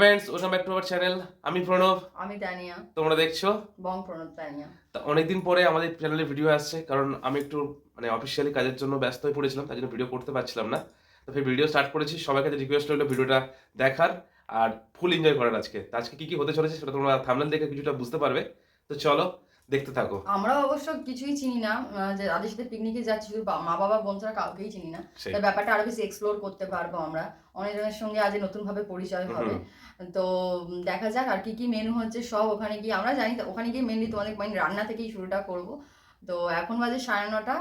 Friends welcome back to our channel আমি প্রণব। আমি তানিয়া। তোমরা দেখছ? বং প্রণব তানিয়া। তা অনেকদিন পরে আমাদের চ্যানেলে ভিডিও আসছে কারণ আমি একটু মানে অফিসিয়ালি কাজের জন্য ব্যস্ত হয়ে পড়েছিলাম তাই জন্য ভিডিও করতে পারছিলাম না। তো সেই ভিডিও স্টার্ট করেছি সবার কাছে রিকোয়েস্ট রইল ভিডিওটা দেখার আর ফুল এনজয় করার আজকে। তো আজকে কি কি হতে চলেছে সেটা তোমরা থামলেন দেখে কিছুটা বুঝতে পারবে। তো চলো দেখতে থাকো। আমরা অবশ্য কিছুই চিনি না যে তাদের সাথে পিকনিকে যাচ্ছি শুধু মা বাবা বোন ছাড়া কাউকেই চিনি না। তাই ব্যাপারটা আরও বেশি এক্সপ্লোর করতে পারব আমরা। অনেকজনের সঙ্গে আজ নতুন ভাবে পরিচয় হবে। তো দেখা যাক আর কি কি মেনু হচ্ছে সব ওখানে গিয়ে আমরা জানি তো ওখানে গিয়ে মেনলি তোমাদের মানে রান্না থেকেই শুরুটা করব। তো এখন বাজে সাড়ে নটা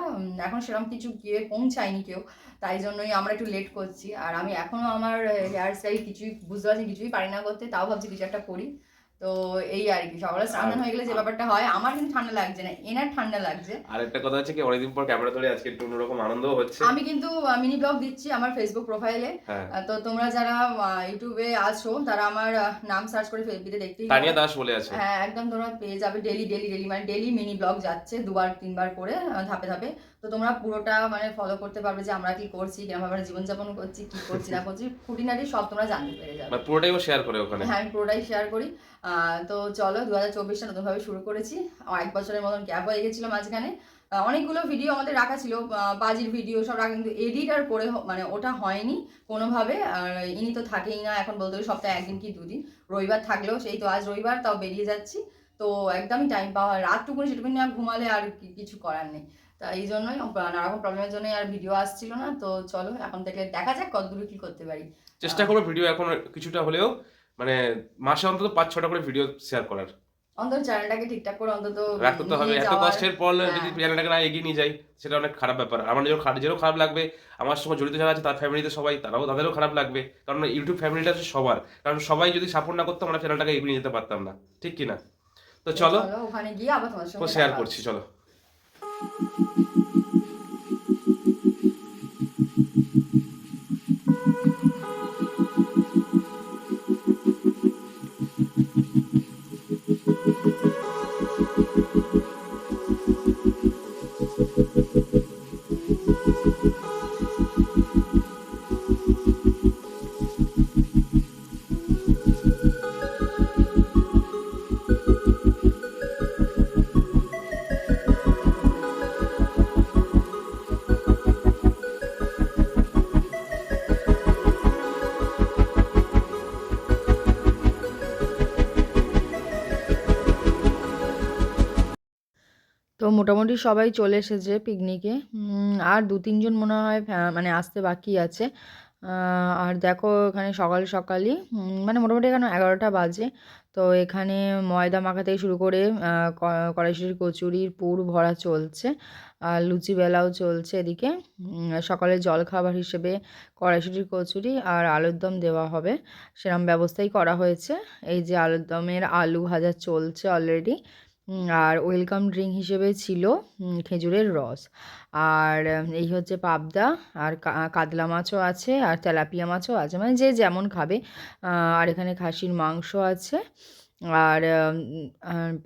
এখন সেরকম কিছু গিয়ে পৌঁছায়নি কেউ তাই জন্যই আমরা একটু লেট করছি। আর আমি এখনও আমার হেয়ার স্টাইল কিছুই বুঝতে পারছি কিছুই পারি না করতে তাও ভাবছি কিছু একটা করি। তো এই আর কি সকালে স্নান হয়ে গেলে যে ব্যাপারটা হয় আমার কিন্তু ঠান্ডা লাগছে না এনার ঠান্ডা লাগছে। আর একটা কথা হচ্ছে কি অনেকদিন পর ক্যামেরা ধরে আজকে একটু অন্যরকম আনন্দও হচ্ছে। আমি কিন্তু মিনি ব্লগ দিচ্ছি আমার ফেসবুক প্রোফাইলে হ্যাঁ। তো তোমরা যারা ইউটিউবে আছো তারা আমার নাম সার্চ করে ফেসবুকে দেখতেই পারো। তানিয়া দাস বলে আছে। হ্যাঁ একদম তোমরা পেয়ে যাবে ডেলি ডেলি ডেলি মানে ডেলি মিনি ব্লগ যাচ্ছে দুবার তিনবার করে ধাপে ধাপে। তো তোমরা পুরোটা মানে ফলো করতে পারবে যে আমরা কি করছি কীরকম আমরা জীবনযাপন করছি কি করছি না করছি খুঁটিনাটি সব তোমরা জানতে পেরে যাবে। মানে পুরোটাই শেয়ার করে ওখানে। হ্যাঁ আমি পুরোটাই শেয়ার করি। তো চলো দু হাজার চব্বিশটা নতুনভাবে শুরু করেছি। এক বছরের মতন গ্যাপ হয়ে গেছিল মাঝখানে। অনেকগুলো ভিডিও আমাদের রাখা ছিল। বাজির ভিডিও সব রাখা, কিন্তু এডিট আর করে মানে ওটা হয়নি কোনোভাবে। আর ইনি তো থাকেই না, এখন বলতে সপ্তাহে একদিন কি দুদিন। রবিবার থাকলেও সেই তো আজ রবিবার, তাও বেরিয়ে যাচ্ছি। তো একদমই টাইম পাওয়া রাতটুকুনি সেটুকুনি না ঘুমালে আর কিছু করার নেই। তা এই জন্যই নানা রকম প্রবলেমের জন্যই আর ভিডিও আসছিল না। তো চলো, এখন থেকে দেখা যাক কতদূর কি করতে পারি। চেষ্টা করব ভিডিও এখন কিছুটা হলেও মানে মাসে অন্তত পাঁচ ছটা করে ভিডিও শেয়ার করার। অন্তত চ্যানেলটাকে ঠিকঠাক করে অন্তত রাখতে তো হবে এত কষ্টের পর হ্যাঁ। যদি চ্যানেলটাকে না এগিয়ে নিয়ে যাই সেটা অনেক খারাপ ব্যাপার। আমার নিজের খারাপ নিজেরও খারাপ লাগবে আমার সঙ্গে জড়িত যারা আছে তার ফ্যামিলিতে সবাই তারাও তাদেরও খারাপ লাগবে। কারণ ইউটিউব ফ্যামিলিটা হচ্ছে সবার। কারণ সবাই যদি সাপোর্ট না করতো আমরা চ্যানেলটাকে এগিয়ে নিয়ে যেতে পারতাম না। ঠিক কি না তো চলো ওখানে গিয়ে আবার তোমার সঙ্গে শেয়ার। করছি চলো। মোটামুটি সবাই চলে এসেছে পিকনিকে আর দু তিনজন মনে হয় মানে আসতে বাকি আছে। আর দেখো এখানে সকাল সকালই মানে মোটামুটি এখানে এগারোটা বাজে। তো এখানে ময়দা মাখা থেকে শুরু করে কড়াইশুটির কচুরির পুর ভরা চলছে। আর লুচি বেলাও চলছে এদিকে। উম, সকালের জলখাবার হিসেবে কড়াইশুটির কচুরি আর আলুর দম দেওয়া হবে। সেরকম ব্যবস্থাই করা হয়েছে। এই যে আলুর দমের আলু ভাজা চলছে অলরেডি আর ওয়েলকাম ড্রিঙ্ক হিসেবে ছিল খেজুরের রস। আর এই হচ্ছে পাবদা আর কাতলা মাছও আছে আর তেলাপিয়া মাছও আছে। মানে যে যেমন খাবে আর এখানে খাসির মাংস আছে। আর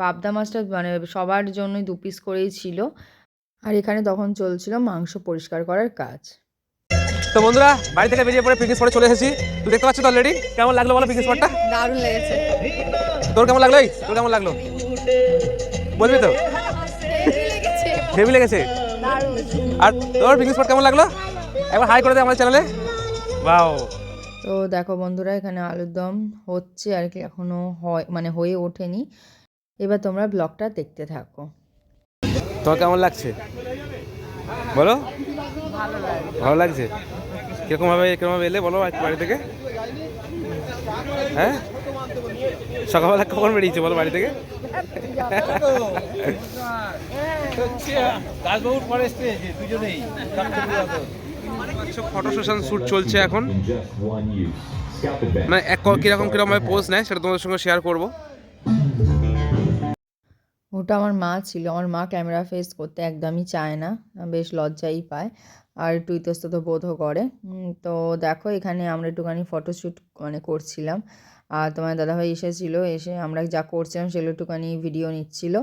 পাবদা মাছটা মানে সবার জন্যই দু পিস করেই ছিল। আর এখানে তখন চলছিল মাংস পরিষ্কার করার কাজ। তো বন্ধুরা বাড়ি থেকে বেরিয়ে পড়ে পিকনিক স্পটে চলে এসেছি। তুই দেখতে পাচ্ছ তো অলরেডি কেমন লাগল বলো পিকনিক স্পটটা দারুণ লেগেছে। তোর কেমন লাগল তোর কেমন লাগল? বলবি তো? হেভি লেগেছে? আর তোর পিকনিক স্পট কেমন লাগল? একবার হাই করে দে আমাদের চ্যানেলে বাও তো দেখো বন্ধুরা এখানে আলুর দম হচ্ছে আর কি এখনও হয় মানে হয়ে ওঠেনি। এবার তোমরা ব্লগটা দেখতে থাকো। তোমার কেমন লাগছে? বলো। ভালো লাগছে? কীরকম ভাবে কীরকম ভাবে এলে বলো বাড়ি থেকে? হ্যাঁ? সকালবেলা কখন বেরিয়েছে বলো বাড়ি থেকে? ফটো সেশন শ্যুট চলছে এখন. মানে এক কীরকম কীরকম ভাবে পোজ নেয় সেটা তোমাদের সঙ্গে শেয়ার করব। ওটা আমার মা ছিল। আমার মা ক্যামেরা ফেস করতে একদমই চায় না। বেশ লজ্জাই পায়। আর একটু ইতস্তত বোধও করে। তো দেখো এখানে আমরা একটুখানি ফটোশ্যুট মানে করছিলাম। আর তোমার দাদাভাই এসেছিল, এসে আমরা যা করছিলাম সেগুলো একটুখানি ভিডিও নিচ্ছিল।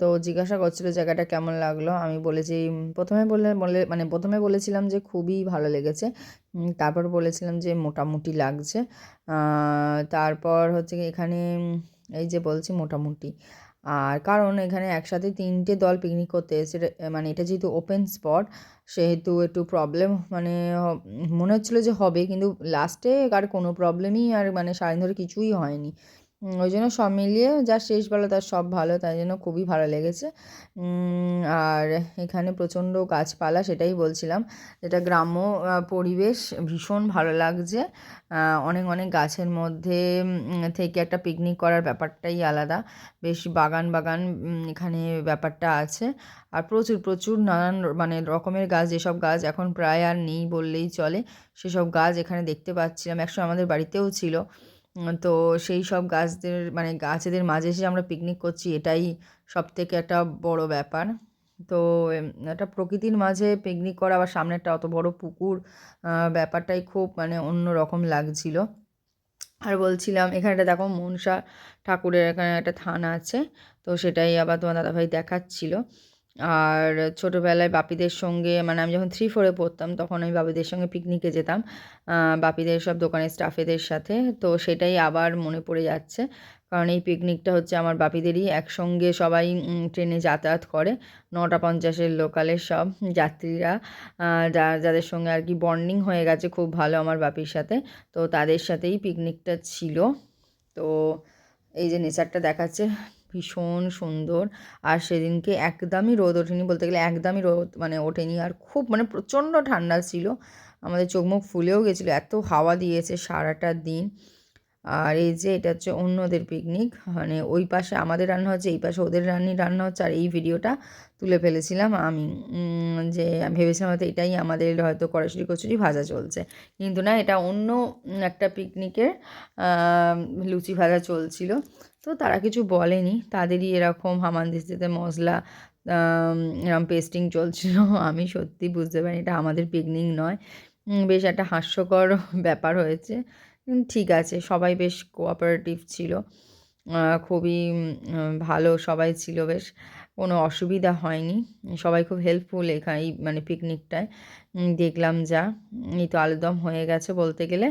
তো জিজ্ঞাসা করছিল জায়গাটা কেমন লাগল, আমি বলেছি, প্রথমে বলে বলে মানে প্রথমে বলেছিলাম যে খুবই ভালো লেগেছে। তারপর বলেছিলাম যে মোটামুটি লাগছে। তারপর হচ্ছে এখানে, এই যে বলছি মোটামুটি। আর কারণ এখানে একসাথে তিনটে দল পিকনিক করতে এসে মানে এটা যেহেতু ওপেন স্পট সেহেতু একটু প্রবলেম মানে মনে হচ্ছিল যে হবে, কিন্তু লাস্টে আর কোনো প্রবলেমই আর মানে সারাদিন ধরে কিছুই হয়নি। ওই জন্য সব মিলিয়ে যা শেষ শেষবেলা তার সব ভালো, তাই জন্য খুবই ভালো লেগেছে। আর এখানে প্রচণ্ড গাছপালা সেটাই বলছিলাম। যেটা গ্রাম্য পরিবেশ ভীষণ ভালো লাগছে। অনেক অনেক গাছের মধ্যে থেকে একটা পিকনিক করার ব্যাপারটাই আলাদা। বেশ বাগান বাগান এখানে ব্যাপারটা আছে। আর প্রচুর প্রচুর নানান মানে রকমের গাছ, যেসব গাছ এখন প্রায় আর নেই বললেই চলে, সেসব গাছ এখানে দেখতে পাচ্ছিলাম। একসময় আমাদের বাড়িতেও ছিল। তো সেই সব গাছদের মানে গাছেদের মাঝে এসে আমরা পিকনিক করছি, এটাই সব থেকে একটা বড় ব্যাপার। তো একটা প্রকৃতির মাঝে পিকনিক করা আবার সামনে একটা অত বড় পুকুর ব্যাপারটাই খুব মানে অন্য রকম লাগছিল। আর বলছিলাম, এখানে একটা দেখো মনসা ঠাকুরের এখানে একটা থান আছে, তো সেটাই আবার তোমার দাদাভাই দেখাচ্ছিল। আর ছোটোবেলায় বাপিদের সঙ্গে মানে আমি যখন থ্রি ফোরে পড়তাম, তখন আমি বাপিদের সঙ্গে পিকনিকে যেতাম। বাপিদের সব দোকানের স্টাফেদের সাথে। তো সেটাই আবার মনে পড়ে যাচ্ছে। কারণ এই পিকনিকটা হচ্ছে আমার বাপিদেরই। একসঙ্গে সবাই ট্রেনে যাতায়াত করে। নটা পঞ্চাশের লোকালের সব যাত্রীরা। যাদের সঙ্গে আর কি বন্ডিং হয়ে গেছে খুব ভালো আমার বাপির সাথে। তো তাদের সাথেই পিকনিকটা ছিল। তো এই যে নেচারটা দেখাচ্ছে ভীষণ সুন্দর। আর সেদিনকে একদমই রোদ ওঠেনি বলতে গেলে একদমই রোদ মানে ওঠেনি। আর খুব মানে প্রচণ্ড ঠান্ডা ছিল। আমাদের চোখ মুখ ফুলেও গেছিল, এত হাওয়া দিয়েছে সারাটা দিন। আর এই যে এটা হচ্ছে অন্যদের পিকনিক মানে ওই পাশে আমাদের রান্না হচ্ছে, এই পাশে ওদের রান্নি রান্না হচ্ছে, আর এই ভিডিওটা তুলে ফেলেছিলাম আমি। যে ভেবেছিলাম হয়তো এটাই আমাদের হয়তো কড়াশুটি কচুরি ভাজা চলছে। কিন্তু না, এটা অন্য একটা পিকনিকের লুচি ভাজা চলছিল। তো তারা কিছু বলেনি। তাদেরই এরকম হামানদিস্তিতে মশলা আম, এরকম পেস্টিং চলছিল। আমি সত্যি বুঝতে পারি এটা আমাদের পিকনিক নয়। বেশ একটা হাস্যকর ব্যাপার হয়েছে। ঠিক আছে সবাই বেশ কোঅপারেটিভ ছিল। খুবই ভালো সবাই ছিল বেশ। কোনো অসুবিধা হয়নি। সবাই খুব হেল্পফুল এখানে এই মানে পিকনিকটায় দেখলাম যা। এই তো আলুদম হয়ে গেছে বলতে গেলে।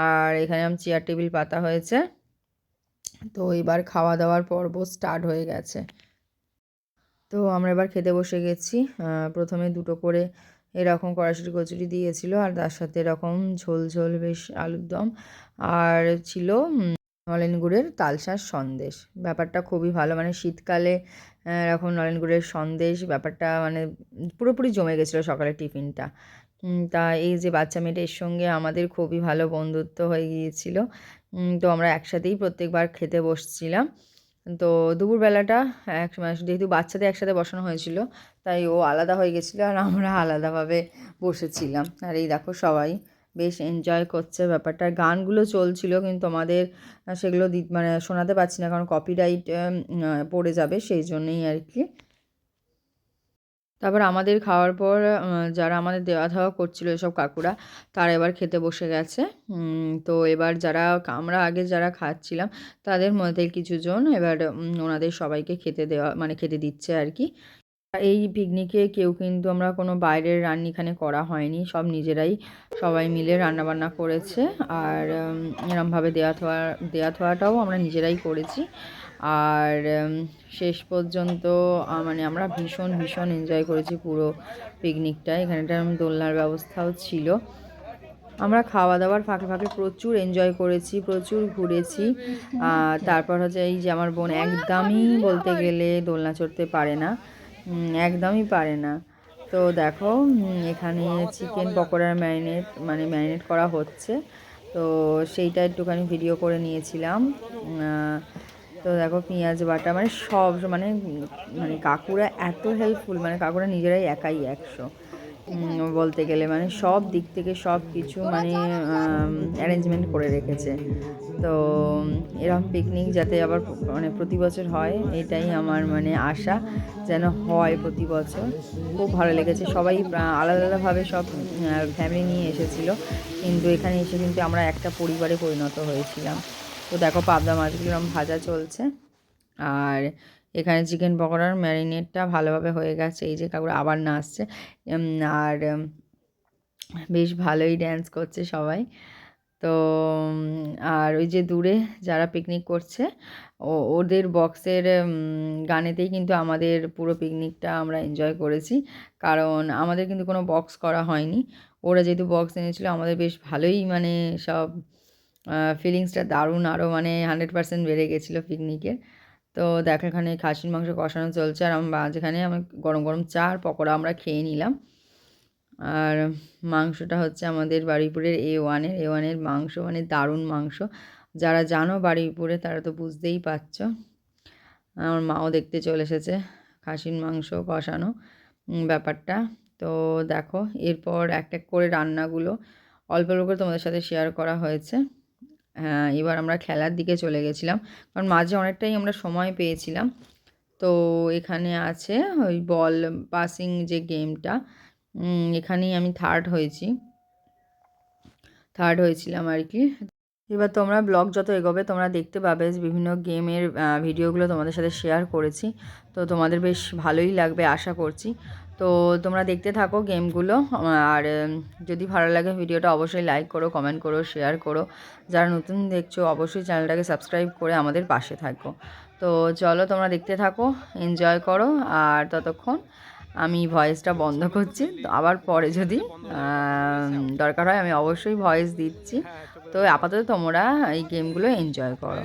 আর এখানে আম চেয়ার টেবিল পাতা হয়েছে। তো এবার খাওয়া দাওয়ার পর্ব স্টার্ট হয়ে গেছে। তো আমরা এবার খেতে বসে গেছি। প্রথমে দুটো করে এরকম কড়াইশুঁটি, কচুরি দিয়েছিল আর তার সাথে এরকম ঝোল ঝোল বেশ আলুর দম আর ছিল নলেন গুড়ের তালশাঁস সন্দেশ। ব্যাপারটা খুবই ভালো মানে শীতকালে এরকম নলেন গুড়ের সন্দেশ, ব্যাপারটা মানে পুরোপুরি জমে গেছিল সকালের টিফিনটা। তা এই যে বাচ্চা মেয়েটার সঙ্গে আমাদের খুবই ভালো বন্ধুত্ব হয়ে গিয়েছিল। তো আমরা একসাথেই প্রত্যেকবার খেতে বসছিলাম। তো দুপুরবেলাটা এক যেহেতু বাচ্চাদের একসাথে বসানো হয়েছিল, তাই ও আলাদা হয়ে গেছিল আর আমরা আলাদাভাবে বসেছিলাম। আর এই দেখো সবাই বেশ এনজয় করছে ব্যাপারটা। গানগুলো চলছিল কিন্তু আমাদের সেগুলো মানে শোনাতে পারছি না কারণ কপিরাইট পড়ে যাবে সেই জন্যই আর কি। তারপর আমাদের খাওয়ার পর যারা আমাদের দেওয়া ধাওয়া করছিল এসব কাকুরা, তারা এবার খেতে বসে গেছে। তো এবার যারা, আমরা আগে যারা খাচ্ছিলাম, তাদের মধ্যে কিছুজন এবার ওনাদের সবাইকে খেতে দেওয়া মানে খেতে দিচ্ছে আর কি। এই পিকনিকে কেউ কিন্তু আমরা কোনো বাইরের রান্নিখানে করা হয়নি, সব নিজেরাই সবাই মিলে রান্নাবান্না করেছে। আর এরমভাবে দেওয়া থোয়া দেওয়া থোয়াটাও আমরা নিজেরাই করেছি। আর শেষ পর্যন্ত মানে আমরা ভীষণ ভীষণ এনজয় করেছি পুরো পিকনিকটা এখানে একটা দোলনার ব্যবস্থাও ছিল। আমরা খাওয়া দাওয়ার ফাঁকে ফাঁকে প্রচুর এনজয় করেছি, প্রচুর ঘুরেছি। তারপর হচ্ছে এই যে আমার বোন একদমই বলতে গেলে দোলনা চড়তে পারে না। একদমই পারে না। তো দেখো এখানে চিকেন পকোড়ার ম্যারিনেট মানে ম্যারিনেট করা হচ্ছে। তো সেইটা একটুখানি ভিডিও করে নিয়েছিলাম। তো দেখো পেঁয়াজ, বাটা মানে সব মানে মানে কাকুরা এত হেল্পফুল মানে কাকুরা নিজেরাই একাই একশো। বলতে গেলে মানে সব দিক থেকে সব কিছু মানে অ্যারেঞ্জমেন্ট করে রেখেছে। তো, এরকম পিকনিক যাতে আবার মানে প্রতি বছর হয়, এটাই আমার মানে আশা, যেন হয় প্রতি বছর। খুব ভালো লেগেছে। সবাই আলাদা আলাদাভাবে সব ফ্যামিলি নিয়ে এসেছিল। কিন্তু এখানে এসে কিন্তু আমরা একটা পরিবারে পরিণত হয়েছিলাম। তো দেখো পাবদা মাছগুলো এরকম ভাজা চলছে। আর এখানে চিকেন পকোড়ার ম্যারিনেটটা ভালোভাবে হয়ে গেছে। এই যে কাকুরা আবার না আসছে আর বেশ ভালোই ড্যান্স করছে সবাই। তো আর ওই যে দূরে যারা পিকনিক করছে, ও, ওদের বক্সের গানেতেই কিন্তু আমাদের পুরো পিকনিকটা আমরা এনজয় করেছি। কারণ আমাদের কিন্তু কোনো বক্স করা হয়নি। ওরা যেহেতু বক্স এনেছিল, আমাদের বেশ ভালোই মানে সব ফিলিংসটা দারুণ আরও মানে হান্ড্রেড পার্সেন্ট বেড়ে গেছিল পিকনিকের তো দেখো, এখানে খাসির মাংস কষানো চলছে আর আমরা যেখানে আমি গরম গরম চা আর পকোড়া আমরা খেয়ে নিলাম। আর মাংসটা হচ্ছে আমাদের বারুইপুরের এ ওয়ানের এ ওয়ানের মাংস মানে দারুণ মাংস। যারা জানো বারুইপুরে, তারা তো বুঝতেই পারছ। আমার মাও দেখতে চলে এসেছে খাসির মাংস কষানো ব্যাপারটা। তো দেখো, এরপর এক এক করে রান্নাগুলো অল্প অল্প করে তোমাদের সাথে শেয়ার করা হয়েছে। হ্যাঁ এবার আমরা খেলার দিকে চলে গেছিলাম। কারণ মাঝে অনেকটাই আমরা সময় পেয়েছিলাম। তো এখানে আছে ওই বল পাসিং যে গেমটা এখানেই আমি থার্ড হয়েছি। থার্ড হয়েছিলাম আর কি। এবার তোমরা ব্লগ যত এগোবে, তোমরা দেখতে পাবে বিভিন্ন গেমের ভিডিওগুলো তোমাদের সাথে শেয়ার করেছি। তো তোমাদের বেশ ভালোই লাগবে, আশা করছি। তো তোমরা দেখতে থাকো গেমগুলো আর যদি ভালো লাগে ভিডিওটা অবশ্যই লাইক করো কমেন্ট করো শেয়ার করো। যারা নতুন দেখছ, অবশ্যই চ্যানেলটাকে সাবস্ক্রাইব করে আমাদের পাশে থাকো। তো চলো তোমরা দেখতে থাকো এনজয় করো, আর ততক্ষণ আমি ভয়েসটা বন্ধ করছি। আবার পরে যদি দরকার হয় আমি অবশ্যই ভয়েস দিচ্ছি। তো আপাতত তোমরা এই গেমগুলো এনজয় করো।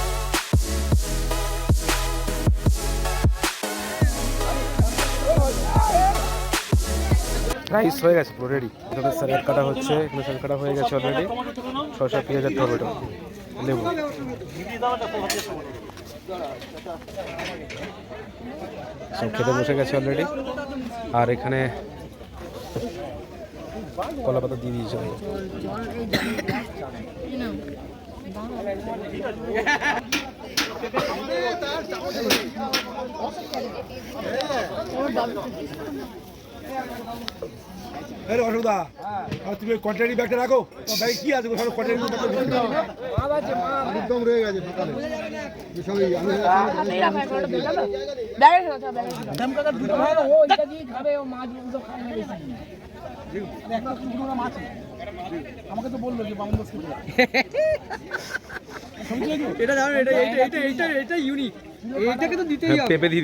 রাইস হয়ে গেছে পুরো রেডি এখানে স্যালাড কাটা হচ্ছে, এখানে স্যালাড কাটা হয়ে গেছে অলরেডি শসা পেঁয়াজ আর টমেটো লেবু। সব খেতে বসে গেছে অলরেডি আর এখানে কলা পাতা দিয়ে দিয়েছে। আরে অসুবিধা। আর তুমি কন্ট্রাক্টি ব্যাগটা রাখো। ব্যাগে কি আছে সব কন্ট্রাক্টি একদম রয়ে গেছে দোকানে সবই আমি পেঁপে দিয়ে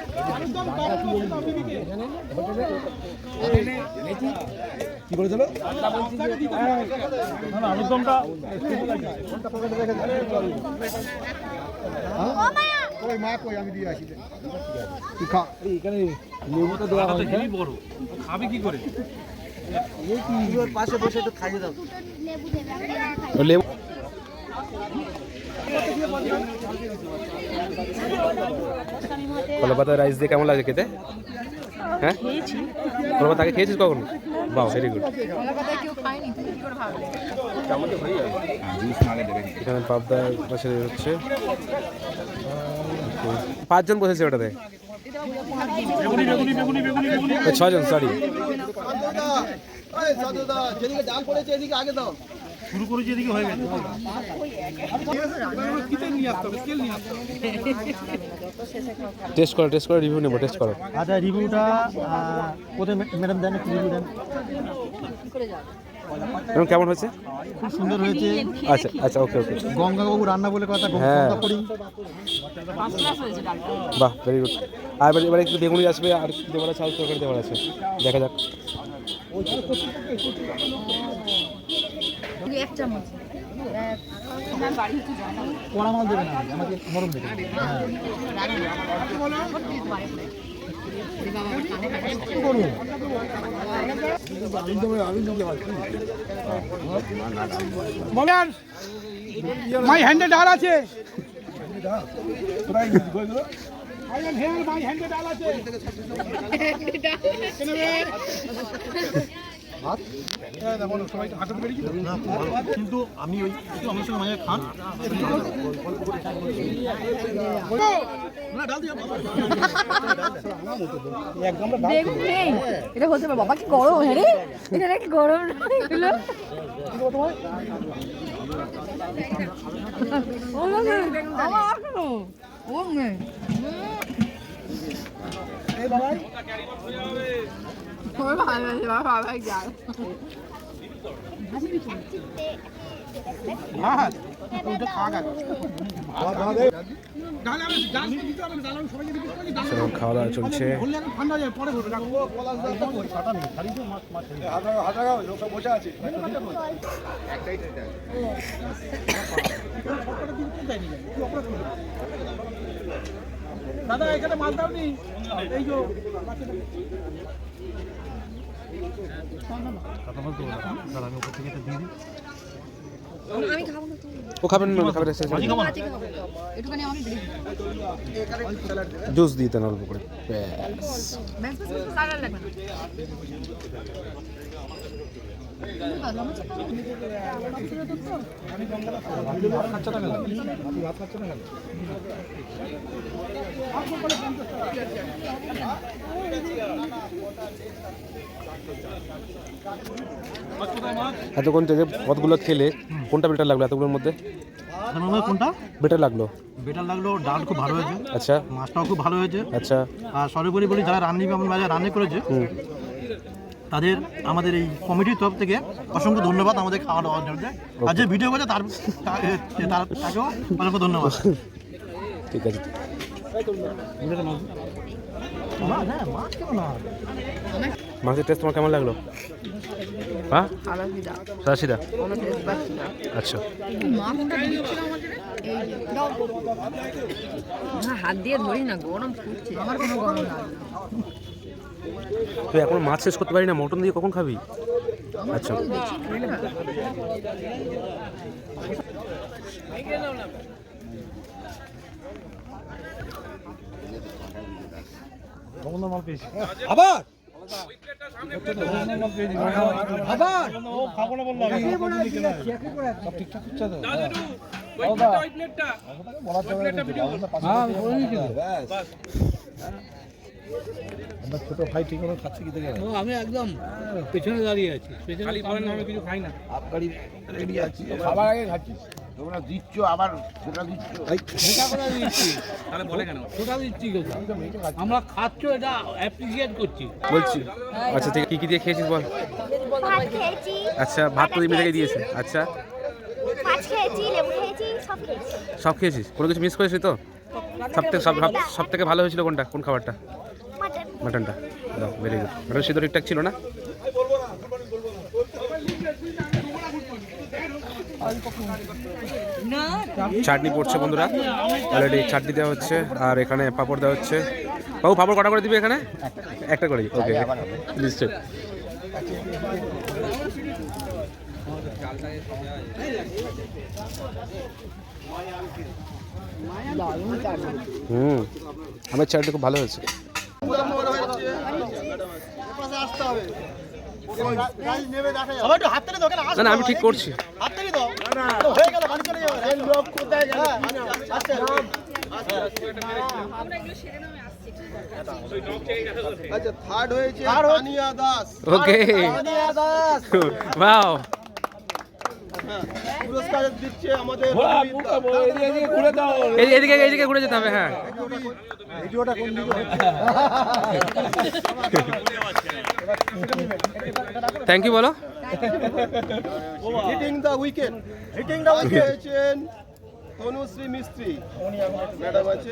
কি বলেছিল? ওই মা কই? আমি দিয়ে আসি। তুই খা। এই, এখানে লেবুটা দেওয়া হয় বড় খাবে কি করে? ও লেবু কলা পাতা রাইস দিয়ে কেমন লাগে খেতে? হ্যাঁ? কলা আগে খেয়েছিস কখন? বাহ ভেরি গুড এখানে পাবদা পাশে হচ্ছে। পাঁচজন বসেছে ওটাতে? ছজন সরি টেস্ট করো টেস্ট করে রিভিউ নেব টেস্ট করো। আচ্ছা রিভিউটা কোথায় ম্যাডাম দেন একটু রিভিউ দেন। এবং কেমন হয়েছে? খুব সুন্দর হয়েছে। আচ্ছা আচ্ছা ওকে ওকে গঙ্গাবাবু রান্না বলে কথা হ্যাঁ। করি। বাহ ভেরি গুড আর এবার এবারে একটু বেগুনি আসবে আর কি দেওয়ার আছে আর তরকারি দেওয়ার আছে। দেখা যাক। এক চামচ কড়া মাল দেবে না আমাকে নরম দেবে। বলেন। মাই হ্যান্ডে ডাল আছে। কিন্তু আমি ওই আমার সঙ্গে মাঝে খান। এটা হতে বাবা কি গরম হ্যাঁ এটা নাকি গরম এগুলো ও মা গো, আমার বাবা ভালো না, ডাল সেরকম খাওয়া চলছে। বললে এখন দাস দাও নেই খালি তো মাছ মাছ হাজার হাজার লোক সব বসে আছে দাদা এখানে মাছ দাও নি এই যে ও খাবেন না? খাবেন জুস দিতে না অল্প করে। এতক্ষণ থেকে পদগুলো খেলে কোনটা বেটার লাগল এতগুলোর মধ্যে? কোনটা? বেটার লাগল। বেটার লাগল ডাল খুব ভালো হয়েছে। আচ্ছা। মাছটাও খুব ভালো হয়েছে। আচ্ছা। আর সর্বোপরি বলি যারা রান্নি বাজার রান্না করেছে তাদের আমাদের এই কমিটির তরফ থেকে অসংখ্য ধন্যবাদ আমাদের খাওয়া দাওয়ার জন্য। আর যে ভিডিও করেছে তার তাকেও অসংখ্য ধন্যবাদ। ঠিক আছে। মাছ, হ্যাঁ, মাছ কেন না? মাছের টেস্ট তোমার কেমন লাগল? হ্যাঁ? আচ্ছা। হাত দিয়ে ধরি না গরম ফুটছে। আমার কোনো গরম লাগে তুই এখন মাছ শেষ করতে পারি না মটন দিয়ে কখন খাবি? আচ্ছা। বেশি খাই না আমি একদম পেছনে দাঁড়িয়ে আছি পেছনে খালি আমি কিছু খাই না রেডি আছি খাবার আগে খাচ্ছি। তোমরা দিচ্ছ আবার সেটা দিচ্ছ। সেটা করে দিচ্ছি? তাহলে বলে কেন? সেটা দিচ্ছি আমরা খাচ্ছ এটা অ্যাপ্রিসিয়েট করছি। বলছি। আচ্ছা ঠিক কি কি দিয়ে খেয়েছিস বল? আচ্ছা ভাত তো এমনি থেকে দিয়েছে। আচ্ছা। মাছ খেয়েছি লেবু খেয়েছি সব খেয়েছিস? কোনো কিছু মিস করেছিস তো? সব থেকে সব সব- থেকে ভালো হয়েছিল কোনটা? কোন খাবারটা? মাটনটা দাও ভেরি গুড মাটন সিদ্ধ ঠিকঠাক ছিল না? চাটনি পড়ছে বন্ধুরা। অলরেডি চাটনি দেওয়া হচ্ছে আর এখানে পাপড় দেওয়া হচ্ছে। বাবু পাপড় কটা করে দিবি এখানে? একটা করে ওকে নিশ্চয় হুম আমার চাটনি খুব ভালো হয়েছে। না আমি ঠিক করছি। দাও। হয়ে চলে যাবে। আচ্ছা। আচ্ছা থার্ড হয়েছে তানিয়া দাস। ওকে ওয়াও পুরস্কার দিচ্ছে আমাদের এই এদিকে এদিকে ঘুরে যেতে হবে হ্যাঁ। থ্যাংক ইউ বলো। Hitting the wicket hitting the wicket হয়েছেন তনুশ্রী মিস্ত্রি ম্যাডাম আছে.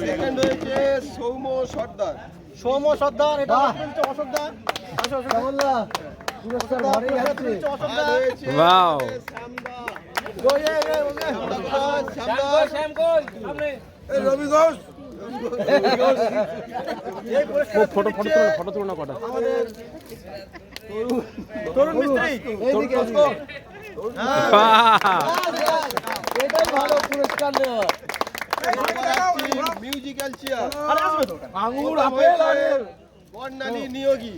সেকেন্ড হয়েছে সৌম সর্দার। সৌম সর্দার এটা অসর্দার Wow. ফটো ফটো ফটো তুলো না কটা। আমাদের তরুণ মিস্ত্রি। এটাই ভালো পুরস্কার দেওয়া মিউজিক্যাল চেয়ার আরে আঙুর আপেল বর্ণালী নিয়োগী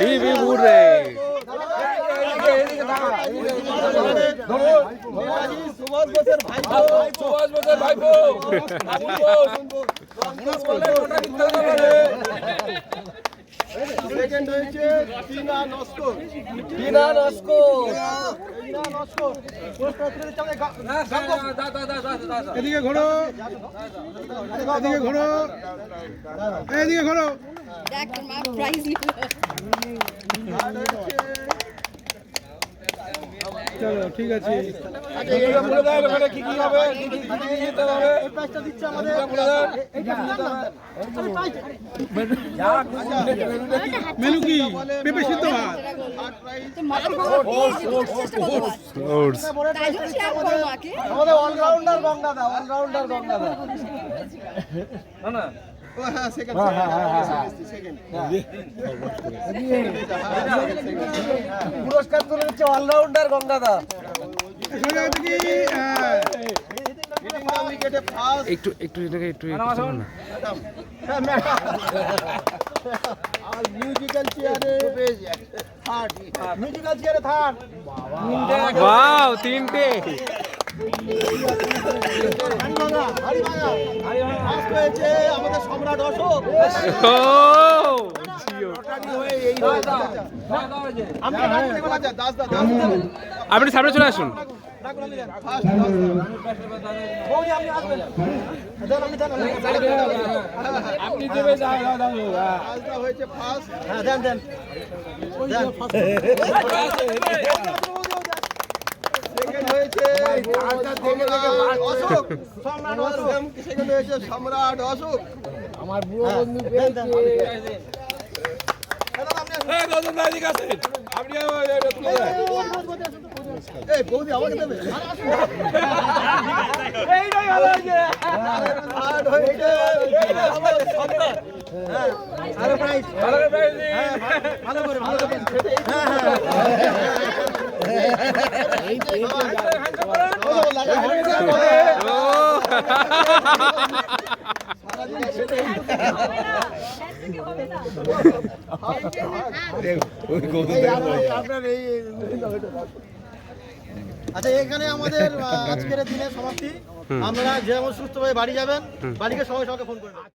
হিবি বুড়ে সেকেন্ড হয়েছে টিনা নস্কর টিনা নস্কর এদিকে ঘোরো এদিকে ঘোরো এদিকে ঘোরো চলো ঠিক আছে। কি কি হবে কি কি কি কি দিতে হবে মেনু কি? পেঁপে সিদ্ধ ভাত। আমাদের অলরাউন্ডার গঙ্গা অলরাউন্ডার গঙ্গা দা। ও হ্যাঁ সেকেন্ড সেকেন্ড পুরস্কার তুলে দিচ্ছে অলরাউন্ডার গঙ্গা দা সোজা দিকে। উইকেটে ফার্স্ট একটু একটু এটাকে একটু আর মিউজিক্যাল চেয়ারে থার্ড মিউজিক্যাল চেয়ারে থার্ড ওয়াও তিনটে। আমাদের সম্রাট অশোক আপনি সামনে চলে আসুন। আপনি দেবে হয়েছে ফার্স্ট হ্যাঁ দেন দেন। সম্রাট অশোক আমার বুড়ো বন্ধু এই বৌদি আমাকে দেবে? থার্ড হয়েছে হ্যাঁ ভালো করে ভালো করে ভালো করে। আচ্ছা এখানে আমাদের আজকের দিনের সমাপ্তি। আপনারা যেমন সুস্থভাবে বাড়ি যাবেন বাড়িকে সবাই সবাইকে ফোন করবেন।